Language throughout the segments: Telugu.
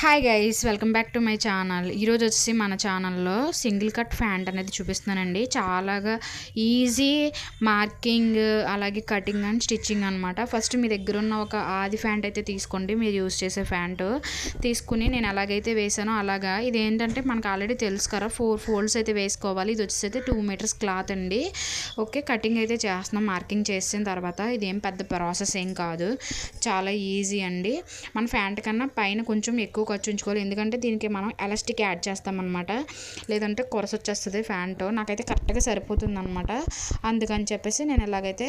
Hi guys welcome back to my channel ఈరోజు వచ్చేసి మన ఛానల్లో సింగిల్ కట్ ఫ్యాంట్ అనేది చూపిస్తున్నానండి. చాలాగా ఈజీ మార్కింగ్ అలాగే కటింగ్ అండ్ స్టిచ్చింగ్ అనమాట ఫస్ట్ మీ దగ్గర ఉన్న ఒక ఆది ఫ్యాంట్ అయితే తీసుకోండి. మీరు యూస్ చేసే ఫ్యాంట్ తీసుకుని నేను ఎలాగైతే వేసానో అలాగా. ఇది ఏంటంటే మనకు ఆల్రెడీ తెలుసు కదా ఫోర్ ఫోల్డ్స్ అయితే వేసుకోవాలి. ఇది వచ్చేసి అయితే టూ మీటర్స్ క్లాత్ అండి. ఓకే కటింగ్ అయితే చేస్తున్నాం. మార్కింగ్ చేసిన తర్వాత ఇది ఏం పెద్ద ప్రాసెస్ ఏం కాదు. చాలా ఈజీ అండి. మన ఫ్యాంట్ కన్నా పైన కొంచెం ఎక్కువ ఖర్చు ఉంచుకోవాలి. ఎందుకంటే దీనికి మనం ఎలాస్టిక్ యాడ్ చేస్తామన్నమాట. లేదంటే కొరస వచ్చేస్తుంది ఫ్యాంటు నాకైతే కరెక్ట్గా సరిపోతుంది అనమాట అందుకని చెప్పేసి నేను ఎలాగైతే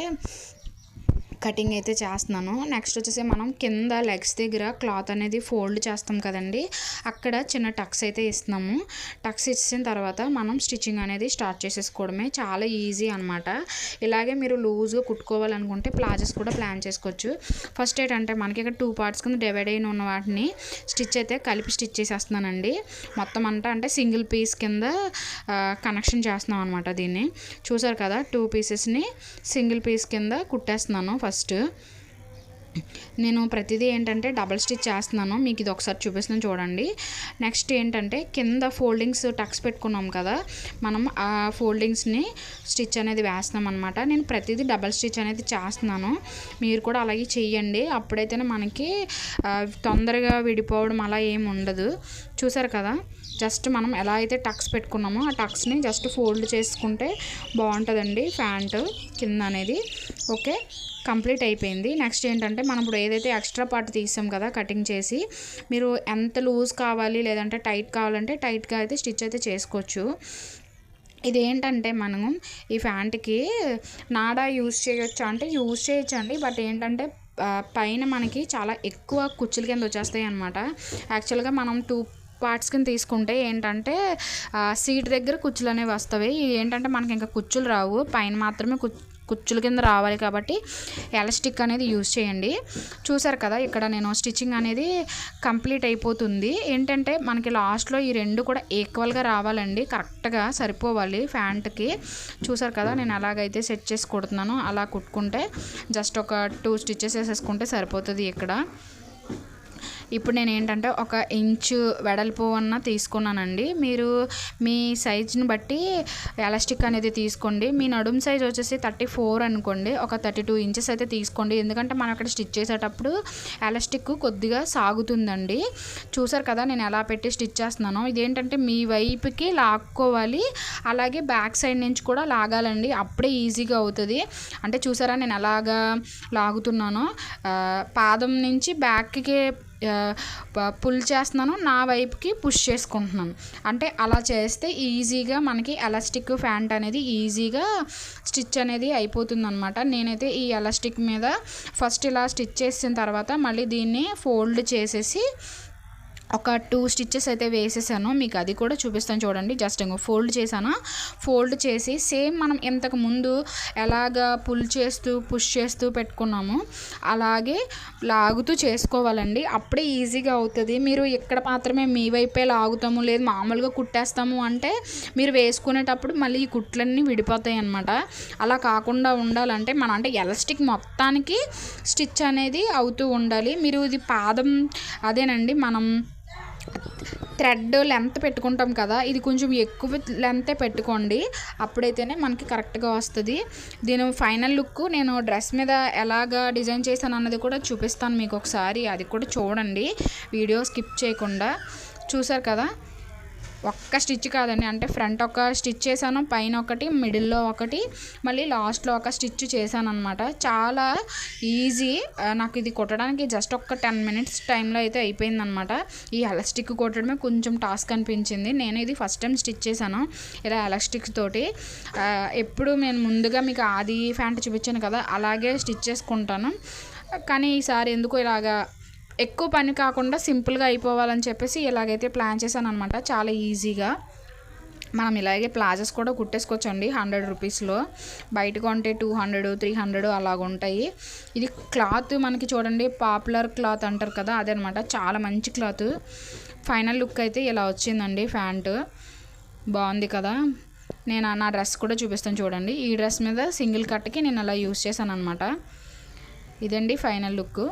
కటింగ్ అయితే చేస్తున్నాను. నెక్స్ట్ వచ్చేసి మనం కింద లెగ్స్ దగ్గర క్లాత్ అనేది ఫోల్డ్ చేస్తాం కదండి. అక్కడ చిన్న టక్స్ అయితే ఇస్తున్నాము. టక్స్ ఇచ్చిన తర్వాత మనం స్టిచ్చింగ్ అనేది స్టార్ట్ చేసేసుకోవడమే చాలా ఈజీ అనమాట ఇలాగే మీరు లూజ్గా కుట్టుకోవాలనుకుంటే ప్లాజెస్ కూడా ప్లాన్ చేసుకోవచ్చు. ఫస్ట్ ఏంటంటే మనకి ఇక్కడ టూ పార్ట్స్ కింద డివైడ్ అయిన ఉన్న వాటిని స్టిచ్ అయితే కలిపి స్టిచ్ చేసేస్తున్నానండి. మొత్తం అంతా అంటే సింగిల్ పీస్ కింద కనెక్షన్ చేస్తున్నాం అనమాట దీన్ని. చూసారు కదా? టూ పీసెస్ని సింగిల్ పీస్ కింద కుట్టేస్తున్నాను ఫస్ట్. ఫస్ట్. నేను ప్రతిదీ ఏంటంటే డబల్ స్టిచ్ చేస్తున్నాను. మీకు ఇది ఒకసారి చూపిస్తున్నాను చూడండి. నెక్స్ట్ ఏంటంటే కింద ఫోల్డింగ్స్ టక్స్ పెట్టుకున్నాం కదా మనం ఆ ఫోల్డింగ్స్ని స్టిచ్ అనేది వేస్తున్నాం అనమాట నేను ప్రతిదీ డబల్ స్టిచ్ అనేది చేస్తున్నాను. మీరు కూడా అలాగే చెయ్యండి. అప్పుడైతేనే మనకి తొందరగా విడిపోవడం అలా ఏమి ఉండదు. చూసారు కదా? జస్ట్ మనం ఎలా అయితే టక్స్ పెట్టుకున్నామో ఆ టక్స్ని జస్ట్ ఫోల్డ్ చేసుకుంటే బాగుంటుందండి ప్యాంటు కింద అనేది. ఓకే కంప్లీట్ అయిపోయింది. నెక్స్ట్ ఏంటంటే మనం ఇప్పుడు ఏదైతే ఎక్స్ట్రా పార్ట్ తీసాం కదా కటింగ్ చేసి మీరు ఎంత లూజ్ కావాలి లేదంటే టైట్ కావాలంటే టైట్గా అయితే స్టిచ్ అయితే చేసుకోవచ్చు. ఇదేంటంటే మనము ఈ ఫ్యాంట్కి నాడా యూజ్ చేయొచ్చా అంటే యూజ్ చేయొచ్చండి. బట్ ఏంటంటే పైన మనకి చాలా ఎక్కువ కుచ్చుల కింద వచ్చేస్తాయి అనమాట యాక్చువల్గా మనం టూ పార్ట్స్ కింద తీసుకుంటే ఏంటంటే సీట్ దగ్గర కుచ్చులు అనేవి వస్తాయి. ఏంటంటే మనకి ఇంకా కుచ్చులు రావు. పైన మాత్రమే కుచ్చుల కింద రావాలి కాబట్టి ఎలాస్టిక్ అనేది యూజ్ చేయండి. చూసారు కదా ఇక్కడ నేను స్టిచ్చింగ్ అనేది కంప్లీట్ అయిపోతుంది. ఏంటంటే మనకి లాస్ట్లో ఈ రెండు కూడా ఈక్వల్గా రావాలండి. కరెక్ట్గా సరిపోవాలి ఫ్యాంట్కి. చూసారు కదా నేను అలాగైతే సెట్ చేసి కుడుతున్నాను. అలా కుట్టుకుంటే జస్ట్ ఒక టూ స్టిచ్చెస్ వేసేసుకుంటే సరిపోతుంది ఇక్కడ. ఇప్పుడు నేను ఏంటంటే ఒక ఇంచు వెడల్పు అన్న తీసుకున్నానండి. మీరు మీ సైజ్ని బట్టి ఎలాస్టిక్ అనేది తీసుకోండి. మీ నడుం సైజ్ వచ్చేసి థర్టీ ఫోర్ అనుకోండి. ఒక థర్టీ టూ ఇంచెస్ అయితే తీసుకోండి. ఎందుకంటే మనం అక్కడ స్టిచ్ చేసేటప్పుడు ఎలాస్టిక్ కొద్దిగా సాగుతుందండి. చూసారు కదా నేను ఎలా పెట్టి స్టిచ్ చేస్తున్నాను. ఇదేంటంటే మీ వైపుకి లాక్కోవాలి. అలాగే బ్యాక్ సైడ్ నుంచి కూడా లాగాలండి. అప్పుడే ఈజీగా అవుతుంది. అంటే చూసారా నేను ఎలాగా లాగుతున్నానో. పాదం నుంచి బ్యాక్కి పుల్ చేస్తున్నాను నా వైపుకి పుష్ చేసుకుంటున్నాను. అంటే అలా చేస్తే ఈజీగా మనకి ఎలాస్టిక్ ఫ్యాంట్ అనేది ఈజీగా స్టిచ్ అనేది అయిపోతుంది అనమాట నేనైతే ఈ ఎలాస్టిక్ మీద ఫస్ట్ ఇలా స్టిచ్ చేసిన తర్వాత మళ్ళీ దీన్ని ఫోల్డ్ చేసేసి ఒక టూ స్టిచ్చెస్ అయితే వేసేసాను. మీకు అది కూడా చూపిస్తాను చూడండి. జస్ట్ ఇంకో ఫోల్డ్ చేశాను? ఫోల్డ్ చేసి సేమ్ మనం ఇంతకు ముందు ఎలాగ పుల్ చేస్తూ పుష్ చేస్తూ పెట్టుకున్నాము అలాగే లాగుతూ చేసుకోవాలండి. అప్పుడే ఈజీగా అవుతుంది. మీరు ఇక్కడ మాత్రమే మీ వైపే లాగుతాము లేదు మామూలుగా కుట్టేస్తాము అంటే మీరు వేసుకునేటప్పుడు మళ్ళీ ఈ కుట్లన్నీ విడిపోతాయి అనమాట అలా కాకుండా ఉండాలంటే మనం అంటే ఎలాస్టిక్ మొత్తానికి స్టిచ్ అనేది అవుతూ ఉండాలి. మీరు ఇది పాదం అదేనండి. మనం థ్రెడ్ లెంత్ పెట్టుకుంటాం కదా ఇది కొంచెం ఎక్కువ లెంతే పెట్టుకోండి. అప్పుడైతేనే మనకి కరెక్ట్గా వస్తుంది. దీని ఫైనల్ లుక్ నేను డ్రెస్ మీద ఎలాగా డిజైన్ చేశాను అన్నది కూడా చూపిస్తాను మీకు ఒకసారి. అది కూడా చూడండి. వీడియో స్కిప్ చేయకుండా. చూసారు కదా? ఒక్క స్టిచ్ కాదండి. అంటే ఫ్రంట్ ఒక స్టిచ్ చేశాను పైన ఒకటి మిడిల్లో ఒకటి మళ్ళీ లాస్ట్లో ఒక స్టిచ్ చేశాను అనమాట చాలా ఈజీ. నాకు ఇది కొట్టడానికి జస్ట్ ఒక టెన్ మినిట్స్ టైంలో అయితే అయిపోయిందనమాట ఈ ఎలాస్టిక్ కొట్టడమే కొంచెం టాస్క్ అనిపించింది. నేను ఇది ఫస్ట్ టైం స్టిచ్ చేశాను ఇలా ఎలాస్టిక్ తోటి. ఎప్పుడు నేను ముందుగా మీకు ఆది ఫ్యాంట్ చూపించాను కదా అలాగే స్టిచ్ చేసుకుంటాను. కానీ ఈసారి ఎందుకు ఇలాగా ఎక్కువ పని కాకుండా సింపుల్గా అయిపోవాలని చెప్పేసి ఇలాగైతే ప్లాన్ చేశాను అనమాట చాలా ఈజీగా. మనం ఇలాగే ప్లాజెస్ కూడా కుట్టేసుకోవచ్చండి హండ్రెడ్ రూపీస్లో. బయట కొంటే టూ హండ్రెడ్ త్రీ హండ్రెడ్ అలాగ ఉంటాయి. ఇది క్లాత్ మనకి చూడండి పాపులర్ క్లాత్ అంటారు కదా అదనమాట చాలా మంచి క్లాత్. ఫైనల్ లుక్ అయితే ఇలా వచ్చిందండి ప్యాంటు. బాగుంది కదా. నేను నా డ్రెస్ కూడా చూపిస్తాను చూడండి. ఈ డ్రెస్ మీద సింగిల్ కట్కి నేను అలా యూస్ చేశాను అనమాట ఇదండి final look.